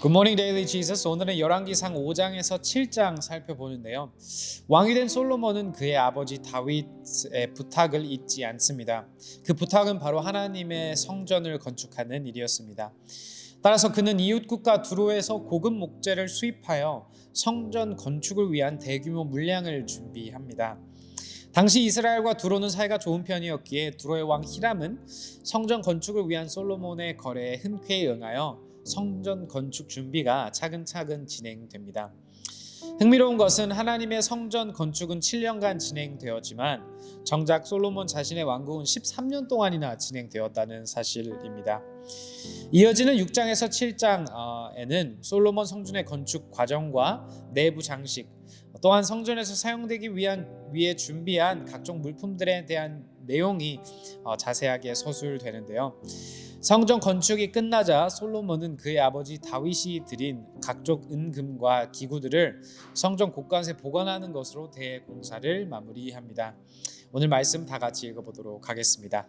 굿모닝 데일리 지저스 오늘은 열왕기상 5장에서 7장 살펴보는데요. 왕이 된 솔로몬은 그의 아버지 다윗의 부탁을 잊지 않습니다. 그 부탁은 바로 하나님의 성전을 건축하는 일이었습니다. 따라서 그는 이웃 국가 두로에서 고급 목재를 수입하여 성전 건축을 위한 대규모 물량을 준비합니다. 당시 이스라엘과 두로는 사이가 좋은 편이었기에 두로의 왕 히람은 성전 건축을 위한 솔로몬의 거래에 흔쾌히 응하여 성전 건축 준비가 차근차근 진행됩니다. 흥미로운 것은 하나님의 성전 건축은 7년간 진행되었지만 정작 솔로몬 자신의 왕국은 13년 동안이나 진행되었다는 사실입니다. 이어지는 6장에서 7장에는 솔로몬 성전의 건축 과정과 내부 장식, 또한 성전에서 사용되기 위한 위해 준비한 각종 물품들에 대한 내용이 어, 자세하게 서술되는데요. 성전 건축이 끝나자 솔로몬은 그의 아버지 다윗이 드린 각종 은금과 기구들을 성전 곳간에 보관하는 것으로 대공사를 마무리합니다. 오늘 말씀 다 같이 읽어보도록 하겠습니다.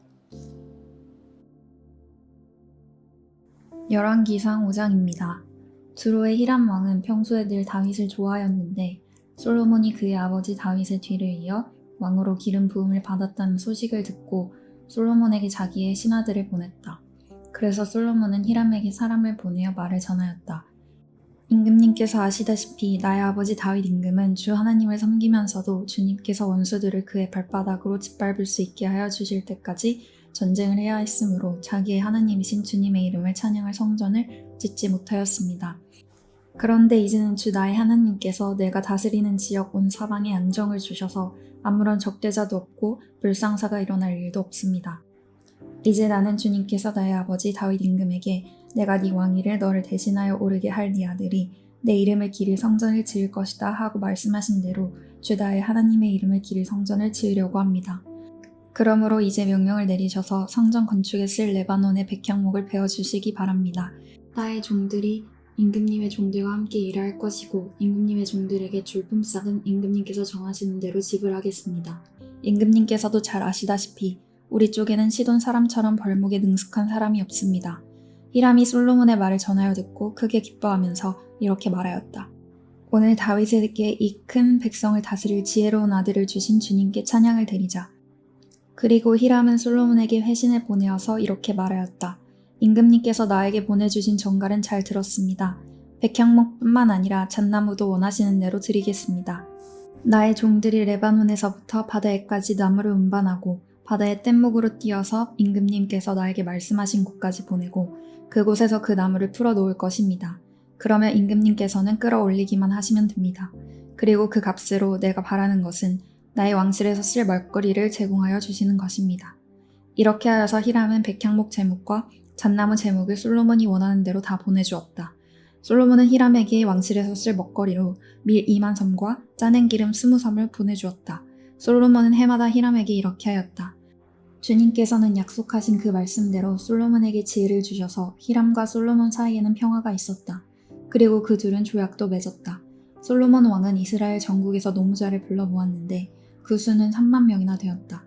열왕기상 5장입니다. 두로의 히람 왕은 평소에 늘 다윗을 좋아하였는데 솔로몬이 그의 아버지 다윗의 뒤를 이어 왕으로 기름 부음을 받았다는 소식을 듣고 솔로몬에게 자기의 신하들을 보냈다. 그래서 솔로몬은 히람에게 사람을 보내어 말을 전하였다. 임금님께서 아시다시피 나의 아버지 다윗 임금은 주 하나님을 섬기면서도 주님께서 원수들을 그의 발바닥으로 짓밟을 수 있게 하여 주실 때까지 전쟁을 해야 했으므로 자기의 하나님이신 주님의 이름을 찬양할 성전을 짓지 못하였습니다. 그런데 이제는 주 나의 하나님께서 내가 다스리는 지역 온 사방에 안정을 주셔서 아무런 적대자도 없고 불상사가 일어날 일도 없습니다. 이제 나는 주님께서 나의 아버지 다윗 임금에게 내가 네 왕위를 너를 대신하여 오르게 할 네 아들이 내 이름을 기릴 성전을 지을 것이다 하고 말씀하신 대로 주 나의 하나님의 이름을 기릴 성전을 지으려고 합니다. 그러므로 이제 명령을 내리셔서 성전 건축에 쓸 레바논의 백향목을 베어 주시기 바랍니다. 나의 종들이 임금님의 종들과 함께 일할 것이고 임금님의 종들에게 줄 품삯은 임금님께서 정하시는 대로 지불하겠습니다. 임금님께서도 잘 아시다시피 우리 쪽에는 시돈 사람처럼 벌목에 능숙한 사람이 없습니다. 히람이 솔로몬의 말을 전하여 듣고 크게 기뻐하면서 이렇게 말하였다. 오늘 다윗에게 이 큰 백성을 다스릴 지혜로운 아들을 주신 주님께 찬양을 드리자. 그리고 히람은 솔로몬에게 회신을 보내어서 이렇게 말하였다. 임금님께서 나에게 보내주신 정갈은 잘 들었습니다. 백향목뿐만 아니라 잣나무도 원하시는 대로 드리겠습니다. 나의 종들이 레바논에서부터 바다에까지 나무를 운반하고 바다의 뗏목으로 띄어서 임금님께서 나에게 말씀하신 곳까지 보내고 그곳에서 그 나무를 풀어 놓을 것입니다. 그러면 임금님께서는 끌어올리기만 하시면 됩니다. 그리고 그 값으로 내가 바라는 것은 나의 왕실에서 쓸 먹거리를 제공하여 주시는 것입니다. 이렇게 하여서 히람은 백향목 제목과 잣나무 제목을 솔로몬이 원하는 대로 다 보내주었다. 솔로몬은 히람에게 왕실에서 쓸 먹거리로 밀 2만 섬과 짜낸 기름 20섬을 보내주었다. 솔로몬은 해마다 히람에게 이렇게 하였다. 주님께서는 약속하신 그 말씀대로 솔로몬에게 지혜를 주셔서 히람과 솔로몬 사이에는 평화가 있었다. 그리고 그 둘은 조약도 맺었다. 솔로몬 왕은 이스라엘 전국에서 노무자를 불러 모았는데 그 수는 3만 명이나 되었다.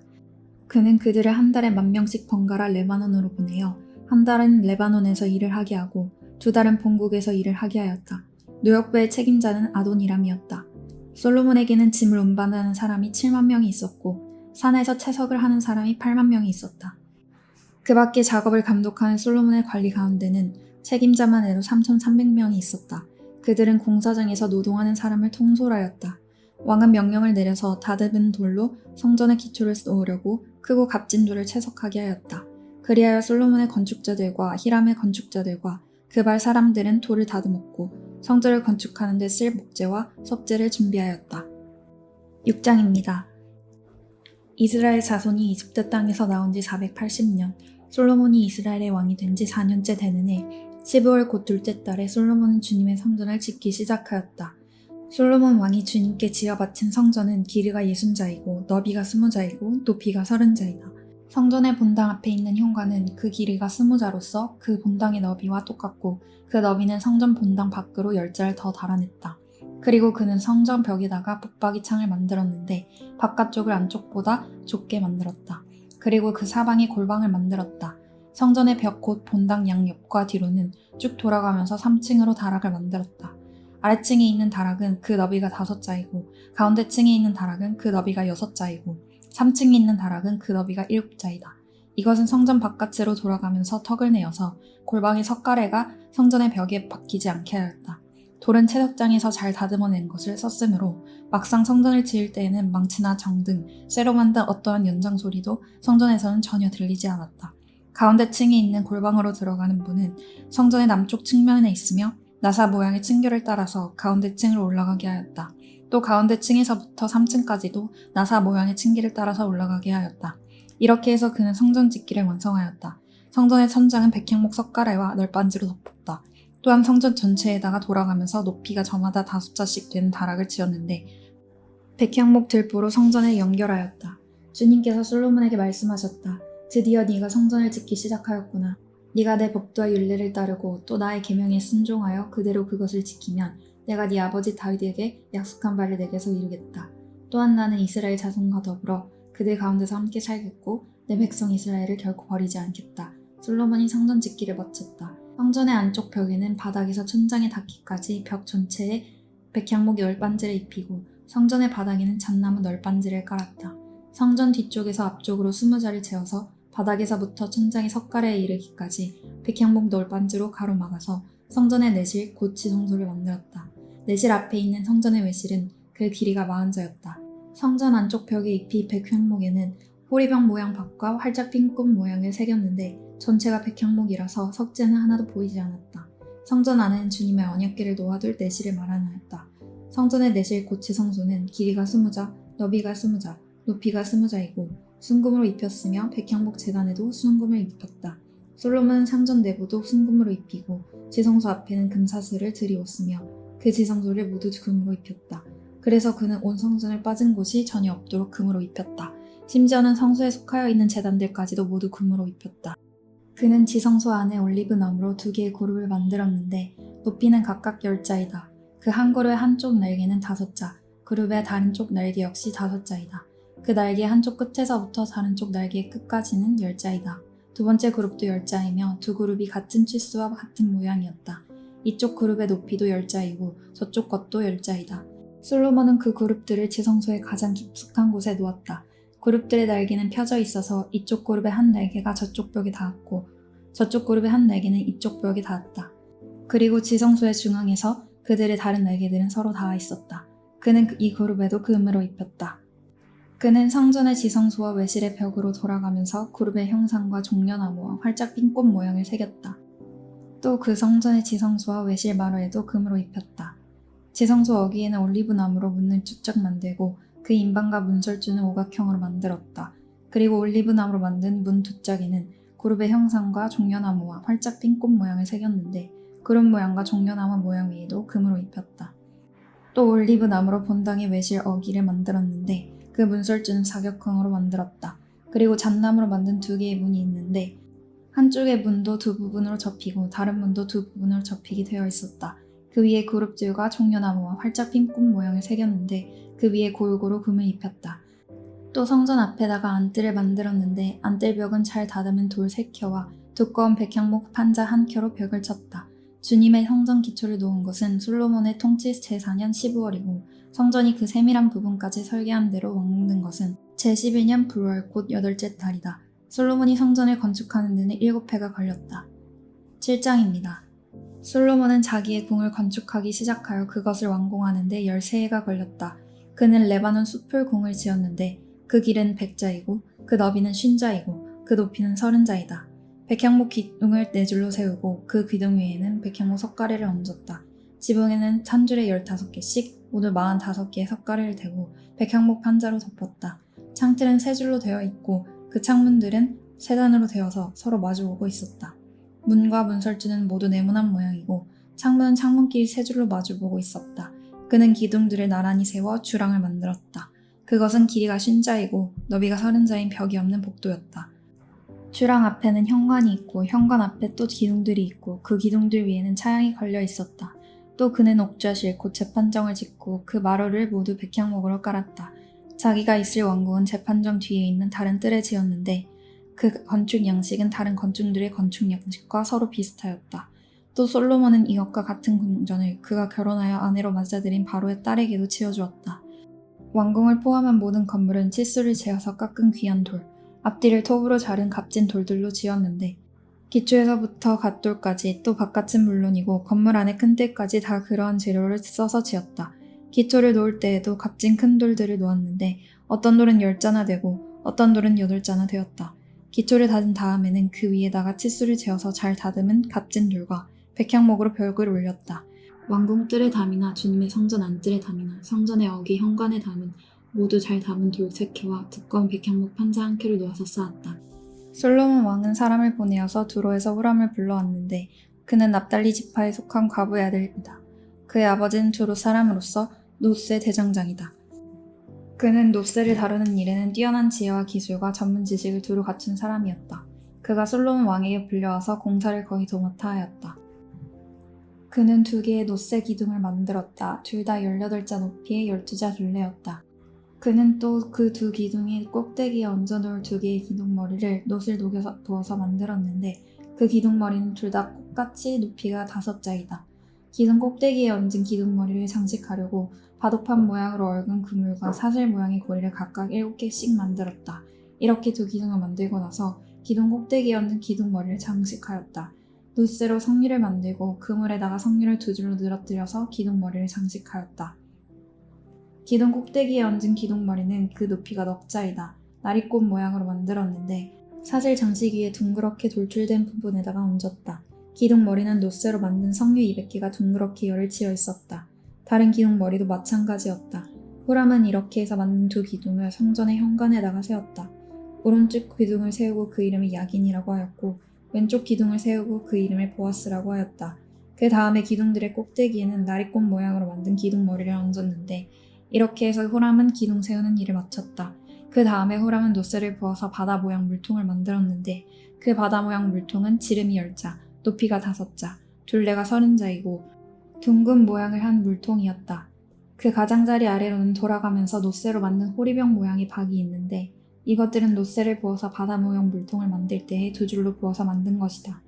그는 그들을 한 달에 만 명씩 번갈아 레바논으로 보내어 한 달은 레바논에서 일을 하게 하고 두 달은 본국에서 일을 하게 하였다. 노역부의 책임자는 아돈이람이었다. 솔로몬에게는 짐을 운반하는 사람이 7만 명이 있었고 산에서 채석을 하는 사람이 8만 명이 있었다. 그 밖에 작업을 감독하는 솔로몬의 관리 가운데는 책임자만 해도 3,300명이 있었다. 그들은 공사장에서 노동하는 사람을 통솔하였다. 왕은 명령을 내려서 다듬은 돌로 성전의 기초를 놓으려고 크고 값진 돌을 채석하게 하였다. 그리하여 솔로몬의 건축자들과 히람의 건축자들과 그발 사람들은 돌을 다듬었고 성전을 건축하는 데 쓸 목재와 석재를 준비하였다. 6장입니다. 이스라엘 자손이 이집트 땅에서 나온 지 480년, 솔로몬이 이스라엘의 왕이 된 지 4년째 되는 해, 12월 곧 둘째 달에 솔로몬은 주님의 성전을 짓기 시작하였다. 솔로몬 왕이 주님께 지어 바친 성전은 길이가 예순자이고 너비가 스무자이고 높이가 서른자이다. 성전의 본당 앞에 있는 현관은 그 길이가 스무자로서 그 본당의 너비와 똑같고 그 너비는 성전 본당 밖으로 열자를 더 달아냈다. 그리고 그는 성전 벽에다가 붙박이 창을 만들었는데 바깥쪽을 안쪽보다 좁게 만들었다. 그리고 그 사방에 골방을 만들었다. 성전의 벽 곧 본당 양옆과 뒤로는 쭉 돌아가면서 3층으로 다락을 만들었다. 아래층에 있는 다락은 그 너비가 다섯 자이고 가운데 층에 있는 다락은 그 너비가 여섯 자이고 3층에 있는 다락은 그 너비가 일곱 자이다. 이것은 성전 바깥으로 돌아가면서 턱을 내어서 골방의 석가래가 성전의 벽에 박히지 않게 하였다. 돌은 채석장에서 잘 다듬어낸 것을 썼으므로 막상 성전을 지을 때에는 망치나 정 등 쇠로 만든 어떠한 연장 소리도 성전에서는 전혀 들리지 않았다. 가운데 층에 있는 골방으로 들어가는 문은 성전의 남쪽 측면에 있으며 나사 모양의 층교를 따라서 가운데 층으로 올라가게 하였다. 또 가운데 층에서부터 3층까지도 나사 모양의 층기를 따라서 올라가게 하였다. 이렇게 해서 그는 성전 짓기를 완성하였다. 성전의 천장은 백향목 석가래와 널빤지로 덮었다. 또한 성전 전체에다가 돌아가면서 높이가 저마다 다섯 자씩 되는 다락을 지었는데 백향목 들보로 성전을 연결하였다. 주님께서 솔로몬에게 말씀하셨다. 드디어 네가 성전을 짓기 시작하였구나. 네가 내 법도와 윤례를 따르고 또 나의 계명에 순종하여 그대로 그것을 지키면 내가 네 아버지 다윗에게 약속한 바를 내게서 이루겠다. 또한 나는 이스라엘 자손과 더불어 그들 가운데서 함께 살겠고 내 백성 이스라엘을 결코 버리지 않겠다. 솔로몬이 성전 짓기를 마쳤다. 성전의 안쪽 벽에는 바닥에서 천장에 닿기까지 벽 전체에 백향목 널빤지를 입히고 성전의 바닥에는 잣나무 널빤지를 깔았다. 성전 뒤쪽에서 앞쪽으로 스무 자를 채워서 바닥에서부터 천장의 석가래에 이르기까지 백향목 널빤지로 가로막아서 성전의 내실 곧 지성소를 만들었다. 내실 앞에 있는 성전의 외실은 그 길이가 마흔자였다. 성전 안쪽 벽에 잎이 백향목에는 호리병 모양 밭과 활짝 핀 꽃 모양을 새겼는데 전체가 백향목이라서 석재는 하나도 보이지 않았다. 성전 안에는 주님의 언약궤를 놓아둘 내실을 마련하였다. 성전의 내실 곧 지성소는 길이가 스무 자, 너비가 스무 자, 높이가 스무 자이고 순금으로 입혔으며 백향목 재단에도 순금을 입혔다. 솔로몬은 상전 내부도 순금으로 입히고 지성소 앞에는 금사슬을 들이웠으며 그 지성소를 모두 금으로 입혔다. 그래서 그는 온 성전을 빠진 곳이 전혀 없도록 금으로 입혔다. 심지어는 성소에 속하여 있는 재단들까지도 모두 금으로 입혔다. 그는 지성소 안에 올리브 나무로 두 개의 그룹을 만들었는데 높이는 각각 열 자이다. 그 한 그룹의 한쪽 날개는 다섯 자, 그룹의 다른 쪽 날개 역시 다섯 자이다. 그 날개 한쪽 끝에서부터 다른 쪽 날개의 끝까지는 열 자이다. 두 번째 그룹도 열 자이며 두 그룹이 같은 치수와 같은 모양이었다. 이쪽 그룹의 높이도 열 자이고 저쪽 것도 열 자이다. 솔로몬은 그 그룹들을 지성소의 가장 깊숙한 곳에 놓았다. 그룹들의 날개는 펴져 있어서 이쪽 그룹의 한 날개가 저쪽 벽에 닿았고 저쪽 그룹의 한 날개는 이쪽 벽에 닿았다. 그리고 지성소의 중앙에서 그들의 다른 날개들은 서로 닿아 있었다. 그는 이 그룹에도 금으로 입혔다. 그는 성전의 지성소와 외실의 벽으로 돌아가면서 그룹의 형상과 종려나무와 활짝 핀 꽃 모양을 새겼다. 또 그 성전의 지성소와 외실 마루에도 금으로 입혔다. 지성소 어귀에는 올리브나무로 문을 쭉쭉 만들고 그 인방과 문설주는 오각형으로 만들었다. 그리고 올리브나무로 만든 문두 짝에는 그룹의 형상과 종려나무와 활짝 핀 꽃 모양을 새겼는데 그룹 모양과 종려나무 모양 위에도 금으로 입혔다. 또 올리브나무로 본당의 외실 어기를 만들었는데 그 문설주는 사격형으로 만들었다. 그리고 잣나무로 만든 두 개의 문이 있는데 한쪽의 문도 두 부분으로 접히고 다른 문도 두 부분으로 접히게 되어 있었다. 그 위에 그룹들과 종려나무와 활짝 핀 꽃 모양을 새겼는데 그 위에 골고루 금을 입혔다. 또 성전 앞에다가 안뜰을 만들었는데 안뜰벽은 잘 다듬은 돌세 켜와 두꺼운 백향목 판자 한 켜로 벽을 쳤다. 주님의 성전 기초를 놓은 것은 솔로몬의 통치 제4년 12월이고 성전이 그 세밀한 부분까지 설계한 대로 완공된 것은 제11년 불월 곧 여덟째 달이다. 솔로몬이 성전을 건축하는 데는 일곱 해가 걸렸다. 7장입니다. 솔로몬은 자기의 궁을 건축하기 시작하여 그것을 완공하는데 13해가 걸렸다. 그는 레바논 숲을 궁을 지었는데 그 길은 100자이고 그 너비는 50자이고 그 높이는 30자이다. 백향목 기둥을 네 줄로 세우고 그 기둥 위에는 백향목 석가래를 얹었다. 지붕에는 한 줄에 15개씩 모두 45개의 석가래를 대고 백향목 판자로 덮었다. 창틀은 세 줄로 되어 있고 그 창문들은 세 단으로 되어서 서로 마주오고 있었다. 문과 문설주는 모두 네모난 모양이고 창문은 창문끼리 세 줄로 마주보고 있었다. 그는 기둥들을 나란히 세워 주랑을 만들었다. 그것은 길이가 쉰자이고 너비가 서른자인 벽이 없는 복도였다. 주랑 앞에는 현관이 있고 현관 앞에 또 기둥들이 있고 그 기둥들 위에는 차양이 걸려 있었다. 또 그는 옥좌실 곧 재판정을 짓고 그 마루를 모두 백향목으로 깔았다. 자기가 있을 왕궁은 재판정 뒤에 있는 다른 뜰에 지었는데 그 건축 양식은 다른 건축들의 건축 양식과 서로 비슷하였다. 또 솔로몬은 이것과 같은 궁전을 그가 결혼하여 아내로 맞아들인 바로의 딸에게도 지어주었다. 왕궁을 포함한 모든 건물은 치수를 재어서 깎은 귀한 돌, 앞뒤를 톱으로 자른 값진 돌들로 지었는데 기초에서부터 갓돌까지 또 바깥은 물론이고 건물 안의 큰 뜰까지 다 그러한 재료를 써서 지었다. 기초를 놓을 때에도 값진 큰 돌들을 놓았는데 어떤 돌은 열 자나 되고 어떤 돌은 여덟 자나 되었다. 기초를 다진 다음에는 그 위에다가 치수를 재어서 잘 다듬은 값진 돌과 백향목으로 벽을 올렸다. 왕궁 뜰의 담이나 주님의 성전 안뜰의 담이나 성전의 어기 현관의 담은 모두 잘 담은 돌세 개와 두꺼운 백향목 판자 한 켜를 놓아서 쌓았다. 솔로몬 왕은 사람을 보내어서 두로에서 후람을 불러왔는데 그는 납달리 지파에 속한 과부의 아들이다. 그의 아버지는 주로 사람으로서 노세 대장장이다. 그는 노세를 다루는 일에는 뛰어난 지혜와 기술과 전문 지식을 두루 갖춘 사람이었다. 그가 솔로몬 왕에게 불려와서 공사를 거의 도맡아 하였다. 그는 두 개의 노세 기둥을 만들었다. 둘 다 18자 높이의 12자 둘레였다. 그는 또 그 두 기둥이 꼭대기에 얹어놓을 두 개의 기둥머리를 놋을 녹여서 부어서 만들었는데 그 기둥머리는 둘 다 똑같이 높이가 다섯 자이다. 기둥 꼭대기에 얹은 기둥머리를 장식하려고 바둑판 모양으로 얽은 그물과 사슬 모양의 고리를 각각 일곱 개씩 만들었다. 이렇게 두 기둥을 만들고 나서 기둥 꼭대기에 얹은 기둥머리를 장식하였다. 놋쇠로 성류를 만들고 그물에다가 성류를 두 줄로 늘어뜨려서 기둥머리를 장식하였다. 기둥 꼭대기에 얹은 기둥머리는 그 높이가 넉 자이다. 나리꽃 모양으로 만들었는데 사슬 장식 위에 둥그렇게 돌출된 부분에다가 얹었다. 기둥머리는 놋쇠로 만든 성류 200개가 둥그렇게 열을 치어 있었다. 다른 기둥머리도 마찬가지였다. 후람은 이렇게 해서 만든 두 기둥을 성전의 현관에다가 세웠다. 오른쪽 기둥을 세우고 그 이름을 야긴이라고 하였고 왼쪽 기둥을 세우고 그 이름을 보아스라고 하였다. 그 다음에 기둥들의 꼭대기에는 나리꽃 모양으로 만든 기둥머리를 얹었는데 이렇게 해서 호람은 기둥 세우는 일을 마쳤다. 그 다음에 호람은 노쇠를 부어서 바다 모양 물통을 만들었는데 그 바다 모양 물통은 지름이 열자 높이가 다섯 자 둘레가 서른 자이고 둥근 모양을 한 물통이었다. 그 가장자리 아래로는 돌아가면서 노쇠로 만든 호리병 모양의 박이 있는데 이것들은 노쇠를 부어서 바다 모양 물통을 만들 때에 두 줄로 부어서 만든 것이다.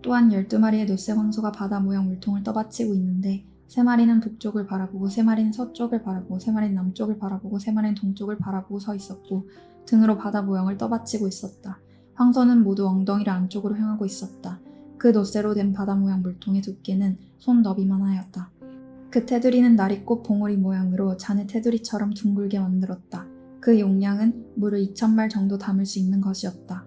또한 12마리의 노쇠 황소가 바다 모양 물통을 떠받치고 있는데 세 마리는 북쪽을 바라보고 세 마리는 서쪽을 바라보고 세 마리는 남쪽을 바라보고 세 마리는 동쪽을 바라보고 서 있었고 등으로 바다 모양을 떠받치고 있었다. 황소는 모두 엉덩이를 안쪽으로 향하고 있었다. 그 노쇠로 된 바다 모양 물통의 두께는 손 너비만 하였다. 그 테두리는 나리꽃 봉오리 모양으로 자네 테두리처럼 둥글게 만들었다. 그 용량은 물을 2천말 정도 담을 수 있는 것이었다.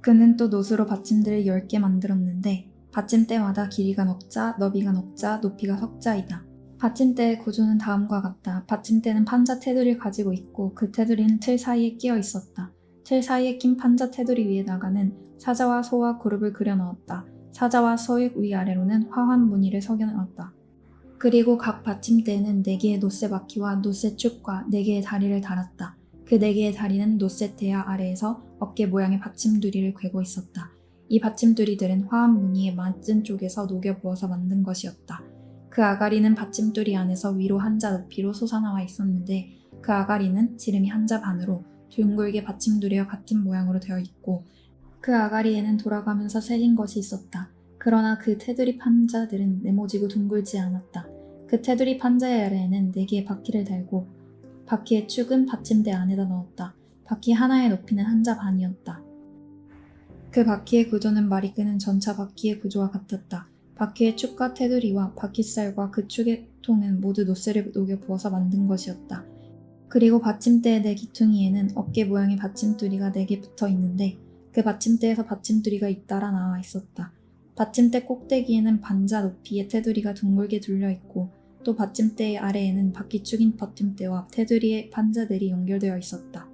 그는 또 노스로 받침대를 10개 만들었는데 받침대마다 길이가 넉자, 너비가 넉자, 높이가 석자이다. 받침대의 구조는 다음과 같다. 받침대는 판자 테두리를 가지고 있고 그 테두리는 틀 사이에 끼어 있었다. 틀 사이에 낀 판자 테두리 위에다가는 사자와 소와 그룹을 그려 넣었다. 사자와 소의 위아래로는 화환 무늬를 새겨 넣었다. 그리고 각 받침대에는 4개의 노쇠 바퀴와 노쇠 축과 4개의 다리를 달았다. 그 4개의 다리는 노쇠 대야 아래에서 어깨 모양의 받침두리를 괴고 있었다. 이 받침두리들은 화합 무늬의 맞은 쪽에서 녹여 부어서 만든 것이었다. 그 아가리는 받침두리 안에서 위로 한자 높이로 솟아나와 있었는데 그 아가리는 지름이 한자 반으로 둥글게 받침두리와 같은 모양으로 되어 있고 그 아가리에는 돌아가면서 새긴 것이 있었다. 그러나 그 테두리 판자들은 네모지고 둥글지 않았다. 그 테두리 판자의 아래에는 네 개의 바퀴를 달고 바퀴의 축은 받침대 안에다 넣었다. 바퀴 하나의 높이는 한자 반이었다. 그 바퀴의 구조는 말이 끄는 전차 바퀴의 구조와 같았다. 바퀴의 축과 테두리와 바퀴살과 그 축의 통은 모두 노쇠를 녹여 부어서 만든 것이었다. 그리고 받침대의 네 기퉁이에는 어깨 모양의 받침두리가 네 개 붙어 있는데 그 받침대에서 받침두리가 잇따라 나와 있었다. 받침대 꼭대기에는 반자 높이의 테두리가 둥글게 둘려 있고 또 받침대의 아래에는 바퀴축인 버팀대와 테두리의 판자들이 연결되어 있었다.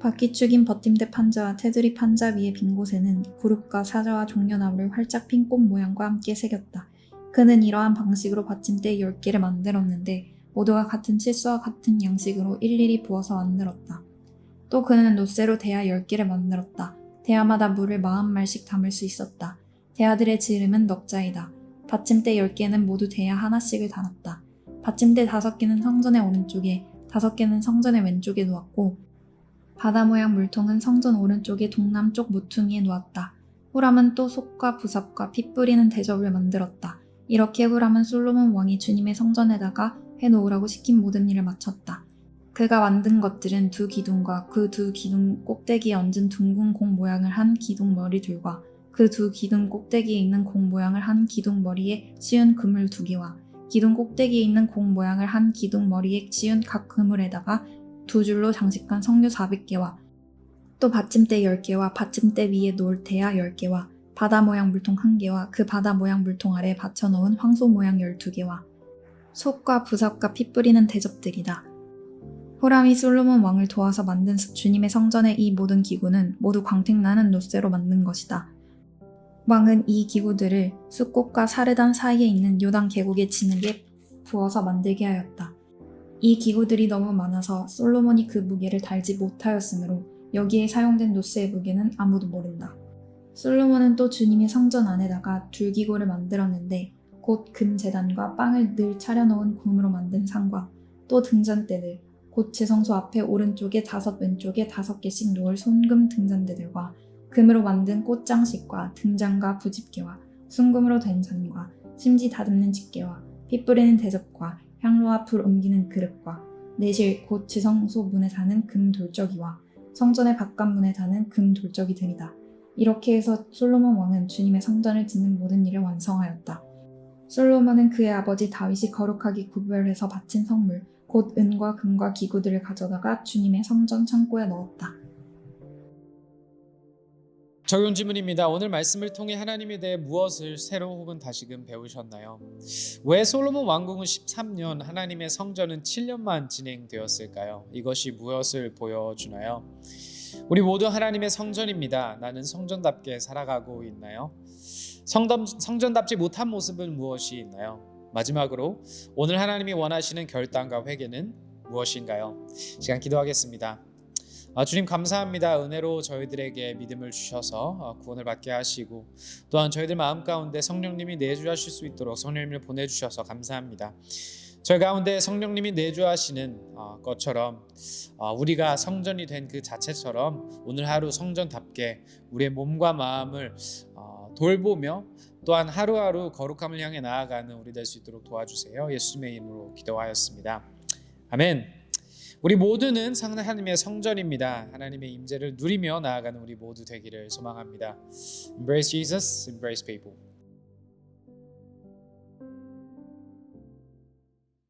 바퀴축인 버팀대 판자와 테두리 판자 위의 빈 곳에는 구룹과 사자와 종려나무를 활짝 핀 꽃 모양과 함께 새겼다. 그는 이러한 방식으로 받침대 10개를 만들었는데 모두가 같은 칠수와 같은 양식으로 일일이 부어서 만들었다. 또 그는 노쇠로 대야 10개를 만들었다. 대야마다 물을 40말씩 담을 수 있었다. 대야들의 지름은 넉자이다. 받침대 10개는 모두 대야 하나씩을 달았다. 받침대 5개는 성전의 오른쪽에, 5개는 성전의 왼쪽에 놓았고, 바다 모양 물통은 성전 오른쪽의 동남쪽 모퉁이에 놓았다. 후람은 또 속과 부삽과 피 뿌리는 대접을 만들었다. 이렇게 후람은 솔로몬 왕이 주님의 성전에다가 해놓으라고 시킨 모든 일을 마쳤다. 그가 만든 것들은 두 기둥과 그 두 기둥 꼭대기에 얹은 둥근 공 모양을 한 기둥 머리들과 그 두 기둥 꼭대기에 있는 공 모양을 한 기둥 머리에 씌운 그물 두 개와 기둥 꼭대기에 있는 공 모양을 한 기둥 머리에 씌운 각 그물에다가 두 줄로 장식한 석류 400개와 또 받침대 10개와 받침대 위에 놓을 대야 10개와 바다 모양 물통 1개와 그 바다 모양 물통 아래 받쳐놓은 황소 모양 12개와 속과 부삽과 피 뿌리는 대접들이다. 호람이 솔로몬 왕을 도와서 만든 주님의 성전의 이 모든 기구는 모두 광택나는 노쇠로 만든 것이다. 왕은 이 기구들을 숫꽃과 사르단 사이에 있는 요단 계곡에 진흙에 부어서 만들게 하였다. 이 기구들이 너무 많아서 솔로몬이 그 무게를 달지 못하였으므로 여기에 사용된 노스의 무게는 아무도 모른다. 솔로몬은 또 주님의 성전 안에다가 둘기구를 만들었는데 곧 금재단과 빵을 늘 차려놓은 금으로 만든 상과 또 등잔대들 곧 제성소 앞에 오른쪽에 다섯 왼쪽에 다섯 개씩 놓을 손금 등잔대들과 금으로 만든 꽃장식과 등잔과 부집개와 순금으로 된 잔과 심지 다듬는 집게와 피 뿌리는 대접과 향로와 불 옮기는 그릇과 내실 곧 지성소 문에 사는 금 돌적이와 성전의 바깥문에 다는 금 돌적이들이다. 이렇게 해서 솔로몬 왕은 주님의 성전을 짓는 모든 일을 완성하였다. 솔로몬은 그의 아버지 다윗이 거룩하게 구별해서 바친 성물, 곧 은과 금과 기구들을 가져다가 주님의 성전 창고에 넣었다. 적용 질문입니다. 오늘 말씀을 통해 하나님에 대해 무엇을 새로 혹은 다시금 배우셨나요? 왜 솔로몬 왕궁은 13년, 하나님의 성전은 7년만 진행되었을까요? 이것이 무엇을 보여주나요? 우리 모두 하나님의 성전입니다. 나는 성전답게 살아가고 있나요? 성전, 성전답지 못한 모습은 무엇이 있나요? 마지막으로 오늘 하나님이 원하시는 결단과 회개는 무엇인가요? 시간 기도하겠습니다. 아, 주님 감사합니다. 은혜로 저희들에게 믿음을 주셔서 어, 구원을 받게 하시고 또한 저희들 마음 가운데 성령님이 내주하실 수 있도록 성령님을 보내주셔서 감사합니다. 저희 가운데 성령님이 내주하시는 어, 것처럼 어, 우리가 성전이 된 그 자체처럼 오늘 하루 성전답게 우리의 몸과 마음을 어, 돌보며 또한 하루하루 거룩함을 향해 나아가는 우리 될 수 있도록 도와주세요. 예수님의 이름으로 기도하였습니다. 아멘. 우리 모두는 상- 하나님의 성전입니다. 하나님의 임재를 누리며 나아가는 우리 모두 되기를 소망합니다. Embrace Jesus, embrace people.